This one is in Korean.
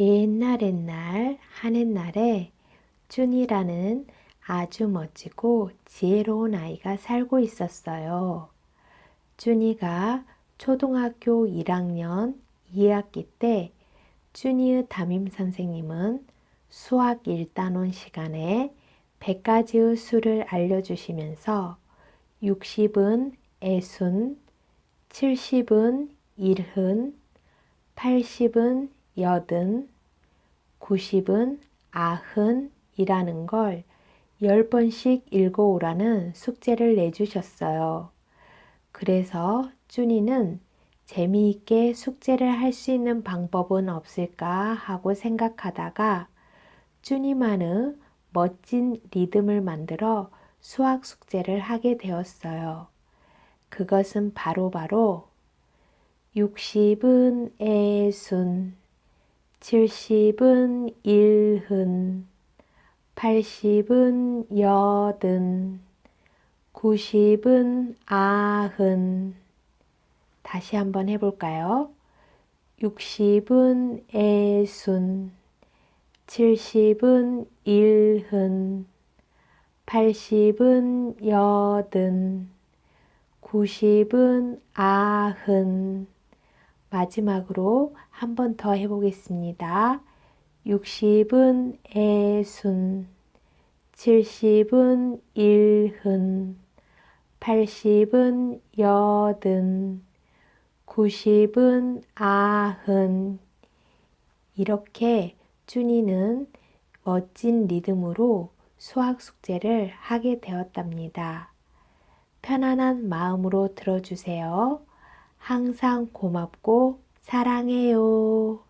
옛날 옛날 한 옛날에 준이라는 아주 멋지고 지혜로운 아이가 살고 있었어요. 준이가 초등학교 1학년 2학기 때 준이의 담임 선생님은 수학 1단원 시간에 100가지의 수를 알려주시면서 60은 애순, 70은 일흔, 80은 여든, 90은 아흔이라는 걸 10번씩 읽어오라는 숙제를 내주셨어요. 그래서 준이는 재미있게 숙제를 할 수 있는 방법은 없을까 하고 생각하다가 준이만의 멋진 리듬을 만들어 수학 숙제를 하게 되었어요. 그것은 바로바로 60은 애순, 70은 일흔, 80은 여든, 90은 아흔. 다시 한번 해볼까요? 60은 애순, 70은 일흔, 80은 여든, 90은 아흔. 마지막으로 한 번 더 해보겠습니다. 60은 애순, 70은 일흔, 80은 여든, 90은 아흔. 이렇게 준이는 멋진 리듬으로 수학 숙제를 하게 되었답니다. 편안한 마음으로 들어주세요. 항상 고맙고 사랑해요.